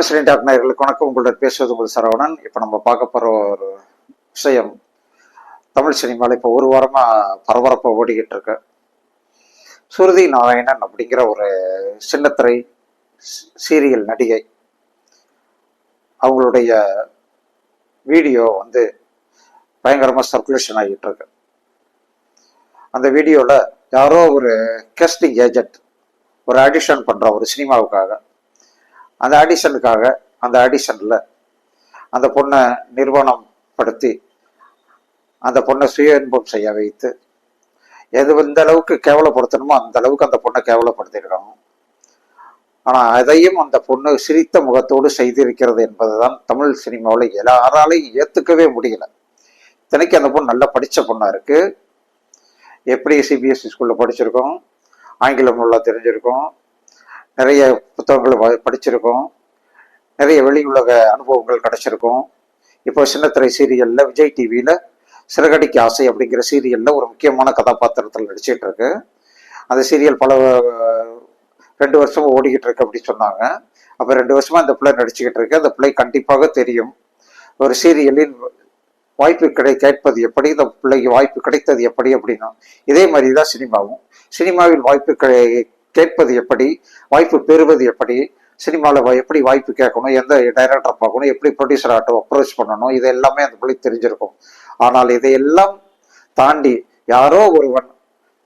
Tamil cine talk நேயர்களுக்கு வணக்கம். உங்களுடன் பேசுவது உங்கள் சரவணன். இப்போ நம்ம பார்க்க போகிற ஒரு விஷயம் தமிழ் சினிமாவில் இப்போ ஒரு வாரமாக பரபரப்பாக ஓடிக்கிட்டு இருக்கு. சுருதி நாராயணன் அப்படிங்கிற ஒரு சின்னத்திரை சீரியல் நடிகை. அவங்களுடைய வீடியோ வந்து பயங்கரமாக சர்க்குலேஷன் ஆகிட்டு இருக்கு. அந்த வீடியோவில் யாரோ ஒரு கேஸ்டிங் ஏஜென்ட் ஒரு ஆடிஷன் பண்ணுற ஒரு சினிமாவுக்காக அந்த ஆடிஷனுக்காக அந்த ஆடிஷனில் அந்த பொண்ணை நிர்வாணம் படுத்தி அந்த பொண்ணை சுய இன்பம் செய்ய வைத்து எது எந்த அளவுக்கு கேவலப்படுத்தணுமோ அந்த அளவுக்கு அந்த பொண்ணை கேவலப்படுத்தியிருக்காங்க. ஆனால் அதையும் அந்த பொண்ணு சிரித்த முகத்தோடு செய்திருக்கிறது என்பதுதான் தமிழ் சினிமாவில் எல்லாராலையும் ஏற்றுக்கவே முடியல. இத்தனைக்கு அந்த பொண்ணு நல்லா படித்த பொண்ணாக இருக்குது எப்படி சிபிஎஸ்சி ஸ்கூலில் படிச்சிருக்கோம். ஆங்கிலம் நல்லா தெரிஞ்சிருக்கோம். நிறைய புத்தகங்கள் படிச்சிருக்கோம். நிறைய வெளி உலக அனுபவங்கள் கிடைச்சிருக்கும். இப்போ சின்னத்திரை சீரியல்ல விஜய் டிவியில சிறகடிக்கு ஆசை அப்படிங்கிற சீரியல்ல ஒரு முக்கியமான கதாபாத்திரத்தில் நடிச்சிட்டு இருக்கு. அந்த சீரியல் பல ரெண்டு வருஷமும் ஓடிக்கிட்டு இருக்கு அப்படின்னு சொன்னாங்க. அப்போ ரெண்டு வருஷமா அந்த பிள்ளை நடிச்சுக்கிட்டு இருக்கு. அந்த பிள்ளை கண்டிப்பாக தெரியும். ஒரு சீரியலில் வாய்ப்பு கிடை கேட்பது எப்படி இந்த பிள்ளைக்கு வாய்ப்பு கிடைத்தது எப்படி அப்படின்னா இதே மாதிரி தான் சினிமாவும். சினிமாவில் வாய்ப்பு கிடை- கேட்பது எப்படி? வாய்ப்பு பெறுவது எப்படி? சினிமாவில் எப்படி வாய்ப்பு கேட்கணும்? எந்த டைரக்டர் பார்க்கணும்? எப்படி ப்ரொடியூசர் ஆட்டோ அப்ரோச் பண்ணணும்? இது எல்லாமே அந்த பிள்ளை தெரிஞ்சிருக்கும். ஆனால் இதையெல்லாம் தாண்டி யாரோ ஒருவன்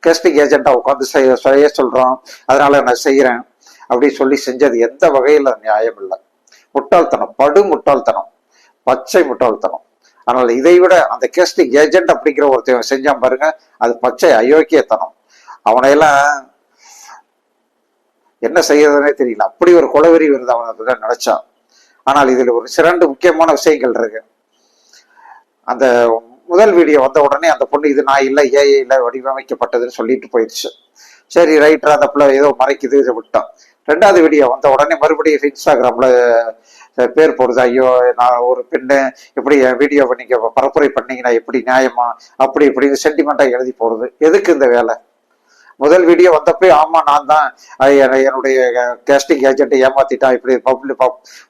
கேஸ்டிங் ஏஜெண்டாக உட்காந்து செய்ய செய்ய சொல்கிறான் அதனால நான் செய்கிறேன் அப்படி சொல்லி செஞ்சது எந்த வகையில் நியாயம் இல்லை. முட்டாள்தனம். படு முட்டாள்தனம். பச்சை முட்டாள்தனம். ஆனால் இதை விட அந்த கேஸ்டிங் ஏஜென்ட் அப்படிங்கிற ஒருத்தன் செஞ்சான் பாருங்க அது பச்சை அயோக்கியத்தனம். அவனையெல்லாம் என்ன செய்யறதுனே தெரியல. அப்படி ஒரு குலவெறி வருது அவன் நினைச்சா நினைச்சான் ஆனால் இதில் ஒரு சிறண்டு முக்கியமான விஷயங்கள் இருக்கு. அந்த முதல் வீடியோ வந்த உடனே அந்த பொண்ணு இது நான் இல்லை ஏஐ இல்லை வடிவமைக்கப்பட்டதுன்னு சொல்லிட்டு போயிடுச்சு. சரி ரைட்டர் அந்த பிள்ளை ஏதோ மறைக்குது இதை விட்டான். ரெண்டாவது வீடியோ வந்த உடனே மறுபடியும் இன்ஸ்டாகிராம்ல பேர் போடுது. ஐயோ நான் ஒரு பெண்ணு இப்படி என் வீடியோவை நீங்க பரப்புரை பண்ணீங்கன்னா எப்படி நியாயமா? அப்படி இப்படி சென்டிமெண்ட்டாக எழுதி போடுறது எதுக்கு இந்த வேலை? முதல் வீடியோ வந்தப்பே ஆமா நான் தான் என்னுடைய கேஸ்டிங் ஏஜென்ட்டை ஏமாத்திட்டான் இப்படி பப்ளிக்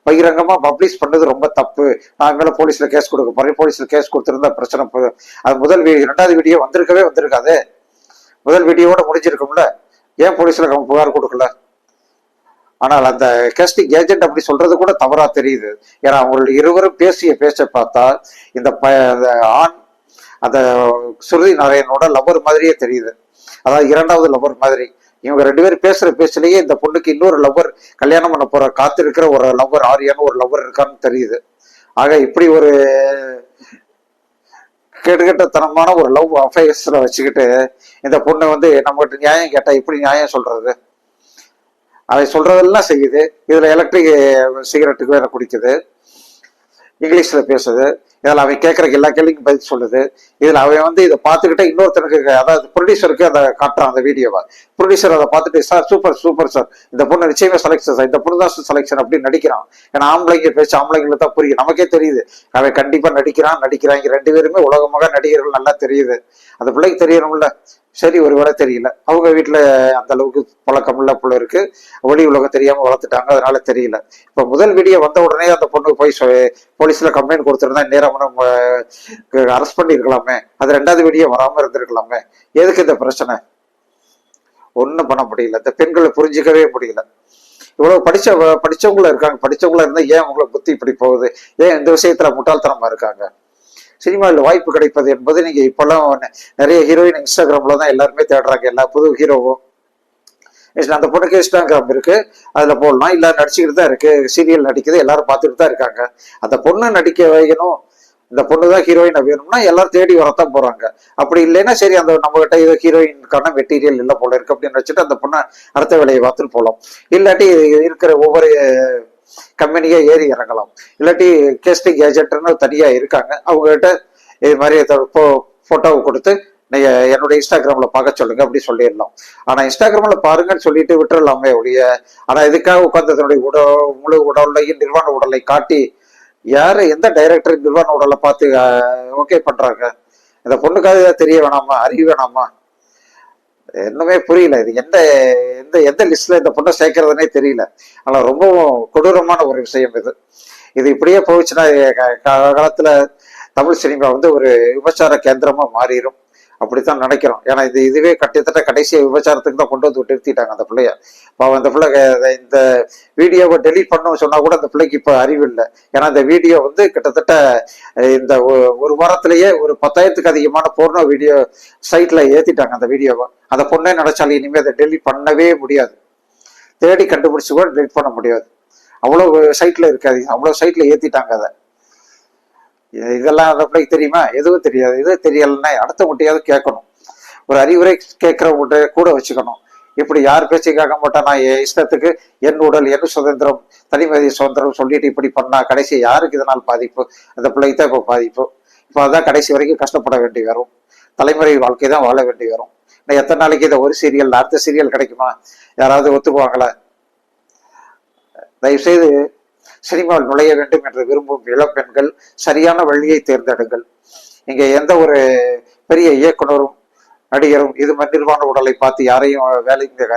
பகிரங்கமா பப்ளிஷ் பண்ணது ரொம்ப தப்பு. நான் மேல போலீஸ்ல கேஸ் கொடுக்க போறேன். போலீஸ்ல கேஸ் கொடுத்துருந்தா பிரச்சனை அது முதல் வீடியோ ரெண்டாவது வீடியோ வந்திருக்கவே வந்திருக்காது. முதல் வீடியோவோட முடிஞ்சிருக்கும்ல. ஏன் போலீஸ்ல புகார் கொடுக்கல? ஆனால் அந்த கேஸ்டிங் ஏஜென்ட் அப்படி சொல்றது கூட தவறா தெரியுது. ஏன்னா அவங்களுடைய இருவரும் பேசிய பேச்ச பார்த்தா இந்த அந்த ஆண் அந்த சுருதி நாராயணனோட லவர் மாதிரியே தெரியுது. அதாவது இரண்டாவது லவர் மாதிரி. இவங்க ரெண்டு பேரும் பேசுற பேச்சிலேயே இந்த பொண்ணுக்கு இன்னொரு லவ்வர் கல்யாணம் பண்ண போற காத்திருக்கிற ஒரு லவ்வர் ஆரியான ஒரு லவ்வர் இருக்கான்னு தெரியுது. ஆக இப்படி ஒரு கெடுகட்டத்தனமான ஒரு லவ் அஃபேர்ஸ்ல வச்சுக்கிட்டு இந்த பொண்ணு வந்து நம்மகிட்ட நியாயம் கேட்டா இப்படி நியாயம் சொல்றது? அதை சொல்றதெல்லாம் செய்யுது. இதுல எலக்ட்ரிக் சிகரெட்டுக்கு வேற குடிக்குது. இங்கிலீஷ்ல பேசுது. இதில் அவன் கேட்குற எல்லா கேள்விக்கும் பதில் சொல்லுது. இதில் அவன் வந்து இதை பார்த்துக்கிட்டே இன்னொருத்தனுக்கு அதாவது ப்ரொடியூசருக்கு அதை காட்டுறான் அந்த வீடியோவை. ப்ரொடியூசர் அதை பார்த்துட்டு சார் சூப்பர் சூப்பர் சார் இந்த பொண்ணு நிச்சயமே செலெக்ஷன் சார் இந்த பொண்ணு தான் செலெக்ஷன் அப்படின்னு நடிக்கிறான். ஏன்னா ஆம்பளைங்க பேச்சு ஆம்பளைங்களுக்கு தான் புரியும். நமக்கே தெரியுது. அவன் கண்டிப்பாக நடிக்கிறான் நடிக்கிறான். ரெண்டு பேருமே உலகமாக நடிகர்கள் நல்லா தெரியுது. அந்த பிள்ளைக்கு தெரியணும்ல. சரி ஒரு வேலை தெரியல. அவங்க வீட்டில் அந்த அளவுக்கு பழக்கம் உள்ள புள்ள இருக்கு. வெளி உலகம் தெரியாமல் வளர்த்துட்டாங்க. அதனால தெரியல. இப்போ முதல் வீடியோ வந்த உடனே அந்த பொண்ணுக்கு போய் சொ- கம்ப்ளைண்ட் கொடுத்துருந்தா நேரம் நம்ம அரெஸ்ட் பண்ணிருக்கலாமே அது ரெண்டாவது வீடியோ வராம இருந்திருக்கலாமே. எதுக்கு இந்த பிரச்சனை? ஒன்றும் பண்ண முடியல. இந்த பெண்களை புரிஞ்சுக்கவே முடியல. இவ்வளவு படிச்ச படிச்சவங்கள இருக்காங்க. படிச்சவங்களா இருந்தா ஏன் உங்களை புத்தி இப்படி போகுது? ஏன் இந்த விஷயத்துல முட்டாள்தனமா இருக்காங்க? சினிமாவில் வாய்ப்பு கிடைப்பது என்பது நீங்க இப்பெல்லாம் நிறைய ஹீரோயின் இன்ஸ்டாகிராம்ல தான் எல்லாருமே தேடுறாங்க. எல்லா புது ஹீரோவும். அந்த பொண்ணுக்கு இன்ஸ்டாகிராம் இருக்கு. அதுல போடலாம். இல்ல நடிச்சுக்கிட்டு தான் இருக்கு. சீரியல் நடிக்குது. எல்லாரும் பார்த்துட்டு தான் இருக்காங்க. அந்த பொண்ணு நடிக்க வைக்கணும். இந்த பொண்ணு தான் ஹீரோயினை வேணும்னா எல்லாரும் தேடி வரத்தான் போறாங்க. அப்படி இல்லைன்னா சரி அந்த நம்ம கிட்ட இது ஹீரோயினுக்கான மெட்டீரியல் இல்லை போல இருக்கு அப்படின்னு வச்சுட்டு அந்த பொண்ணை அடுத்த வேலையை பார்த்துட்டு போகலாம். இல்லாட்டி இருக்கிற ஒவ்வொரு கம்பெனியே ஏறி இறங்கலாம். இல்லாட்டி கேஸ்டிங் ஏஜென்ட்னு தனியா இருக்காங்க. அவங்க கிட்ட இது மாதிரி போட்டோவை கொடுத்து நீங்க என்னுடைய இன்ஸ்டாகிராம்ல பார்க்க சொல்லுங்க அப்படி சொல்லிடலாம். ஆனா இன்ஸ்டாகிராம்ல பாருங்கன்னு சொல்லிட்டு விட்டுறலாமே ஒழிய. ஆனா இதுக்காக உட்கார்ந்து தன்னுடைய உடல் முழு உடலையும் நிர்வாண உடலை காட்டி யார் எந்த டைரக்டர் நிர்வாண உடலை பார்த்து ஓகே பண்ணுறாங்க இந்த பொண்ணுக்காக இதை தெரிய வேணாமா? அறிய வேணாமா? இன்னுமே புரியல. இது எந்த எந்த எந்த லிஸ்ட்ல இந்த பொண்ணை சேர்க்கறதுனே தெரியல. ஆனால் ரொம்பவும் கொடூரமான ஒரு விஷயம் இது. இது இப்படியே போச்சுன்னா க- க- தமிழ் சினிமா வந்து ஒரு விபச்சார கேந்திரமாக மாறிடும் அப்படித்தான் நினைக்கிறோம். ஏன்னா இது இதுவே கிட்டத்தட்ட கடைசி விபச்சாரத்துக்கு தான் கொண்டு வந்து நிறுத்திட்டாங்க அந்த பிள்ளைய. பாவம் அந்த பிள்ளை இந்த வீடியோவை டெலீட் பண்ண சொன்னா கூட அந்த பிள்ளைக்கு இப்போ அறிவு இல்லை. ஏன்னா இந்த வீடியோ வந்து கிட்டத்தட்ட இந்த ஒ- ஒரு வாரத்திலேயே ஒரு பத்தாயிரத்துக்கு அதிகமான போர்னோ வீடியோ சைட்ல ஏத்திட்டாங்க அந்த வீடியோவை. அந்த பொண்ணே நினைச்சாலும் இனிமேல் அதை டெலீட் பண்ணவே முடியாது. தேடி கண்டுபிடிச்சு கூட டெலிட் பண்ண முடியாது. அவ்வளோ சைட்ல இருக்காது அவ்வளோ சைட்ல ஏத்திட்டாங்க அதை. இதெல்லாம் அந்த பிள்ளைக்கு தெரியுமா? எதுவும் தெரியாது. எதுவும் தெரியலைன்னா அடுத்த முட்டையாவது கேட்கணும். ஒரு அறிவுரை கேட்கிறவங்ககிட்ட கூட வச்சுக்கணும். இப்படி யார் பேச்சு கேட்க மாட்டேன் நான் என் இஷ்டத்துக்கு என் உடல் என் சுதந்திரம் தனிமதி சுதந்திரம் சொல்லிட்டு இப்படி பண்ணா கடைசி யாருக்கு இதனால் பாதிப்பு? அந்த பிள்ளைக்கு தான் இப்போ பாதிப்பு. இப்போ அதான் கடைசி வரைக்கும் கஷ்டப்பட வேண்டி வரும். தலைமுறை வாழ்க்கை தான் வாழ வேண்டி வரும். இன்னும் எத்தனை நாளைக்கு இதை ஒரு சீரியல் அடுத்த சீரியல் கிடைக்குமா? யாராவது ஒத்துக்குவாங்களா? தயவுசெய்து சினிமாவில் நுழைய வேண்டும் என்று விரும்பும் இளம் பெண்கள் சரியான வழியை தேர்ந்தெடுங்கள். இங்கே எந்த ஒரு பெரிய இயக்குனரும் நடிகரும் இது மாதிரி நிர்வாண உடலை பார்த்து யாரையும் வேலைக்கு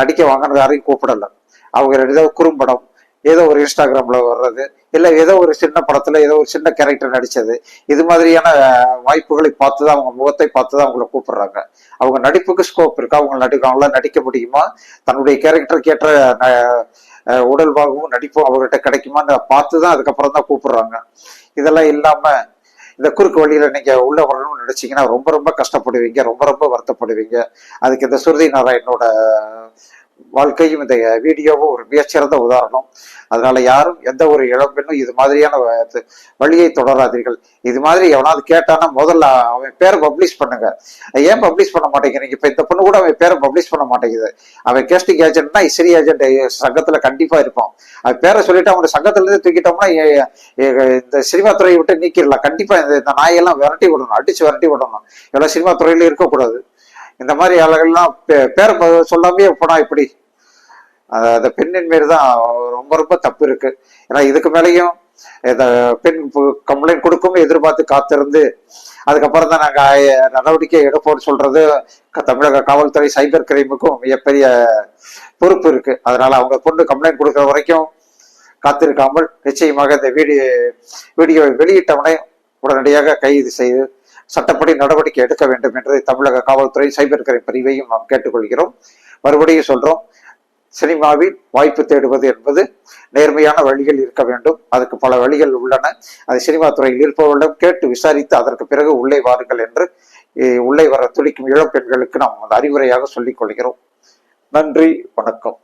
நடிக்க வாங்கினது யாரையும் கூப்பிடல. அவங்க ஏதோ குறும்படம் ஏதோ ஒரு இன்ஸ்டாகிராம்ல வர்றது இல்ல ஏதோ ஒரு சின்ன படத்துல ஏதோ ஒரு சின்ன கேரக்டர் நடிச்சது. இது மாதிரியான வாய்ப்புகளை பார்த்து தான் அவங்க முகத்தை பார்த்து தான் அவங்கள கூப்பிடுறாங்க. அவங்க நடிப்புக்கு ஸ்கோப் இருக்கு. அவங்க நடிக்க நடிக்க முடியுமா? தன்னுடைய கேரக்டருக்கு ஏற்ற உடல் பாகமும் நடிப்பும் அவர்கிட்ட கிடைக்குமான்னு பார்த்து தான் அதுக்கப்புறம் தான் கூப்பிடுறாங்க. இதெல்லாம் இல்லாம இந்த குறுக்கு வழியில நீங்க உள்ள வரணும்னு நினைச்சீங்கன்னா ரொம்ப ரொம்ப கஷ்டப்படுவீங்க ரொம்ப ரொம்ப வருத்தப்படுவீங்க. அதுக்கு இந்த சுருதி நாராயணோட வாழ்க்கையும் இந்த வீடியோவும் ஒரு மிகச்சிறந்த உதாரணம். அதனால யாரும் எந்த ஒரு இளம்பெண்ணும் இது மாதிரியான வழியை தொடராதீர்கள். இது மாதிரி எவனாவது கேட்டானா முதல்ல அவன் பேரை பப்ளிஷ் பண்ணுங்க. ஏன் பப்ளிஷ் பண்ண மாட்டேங்கிறீங்க? இப்ப இந்த பொண்ணு கூட அவன் பேரை பப்ளிஷ் பண்ண மாட்டேங்குது. அவன் கேஸ்டிங் ஏஜென்ட்னா இசரி ஏஜென்ட் சங்கத்துல கண்டிப்பா இருப்பான். அவன் பேரை சொல்லிட்டு அவனோட சங்கத்துல இருந்து தூக்கிட்டோம்னா இந்த சினிமா துறையை விட்டு நீக்கிடலாம். கண்டிப்பா இந்த இந்த நாயெல்லாம் விரட்டி விடணும் அடிச்சு விரட்டி விடணும். எல்லாம் சினிமா துறையில இருக்கக்கூடாது. இந்த மாதிரி ஆளுகள்லாம் பே- சொல்லாமே போனா இப்படி? அந்த பெண்ணின் மீது தான் ரொம்ப ரொம்ப தப்பு இருக்கு. ஏன்னா இதுக்கு மேலேயும் இந்த பெண் கம்ப்ளைண்ட் கொடுக்கும் எதிர்பார்த்து காத்திருந்து அதுக்கப்புறம் தான் நாங்கள் நடவடிக்கை எடுப்போம்னு சொல்றது தமிழக காவல்துறை சைபர் கிரைமுக்கும் மிகப்பெரிய பொறுப்பு இருக்கு. அதனால அவங்க பொண்ணு கம்ப்ளைண்ட் கொடுக்குற வரைக்கும் காத்திருக்காமல் நிச்சயமாக இந்த வீடியோ வீடியோவை வெளியிட்டவனை உடனடியாக கைது செய்து சட்டப்படி நடவடிக்கை எடுக்க வேண்டும் என்று தமிழக காவல்துறை சைபர் கிரைம் பிரிவையும் நாம் கேட்டுக்கொள்கிறோம். மறுபடியும் சொல்றோம் சினிமாவில் வாய்ப்பு தேடுவது என்பது நேர்மையான வழிகள் இருக்க வேண்டும். அதுக்கு பல வழிகள் உள்ளன. அது சினிமா துறையில் இருப்பவர்களிடம் கேட்டு விசாரித்து அதற்கு பிறகு உள்ளே வாருங்கள் என்று உள்ளே வர துடிக்கும் இளம் பெண்களுக்கு நாம் அறிவுரையாக சொல்லிக் கொள்கிறோம். நன்றி வணக்கம்.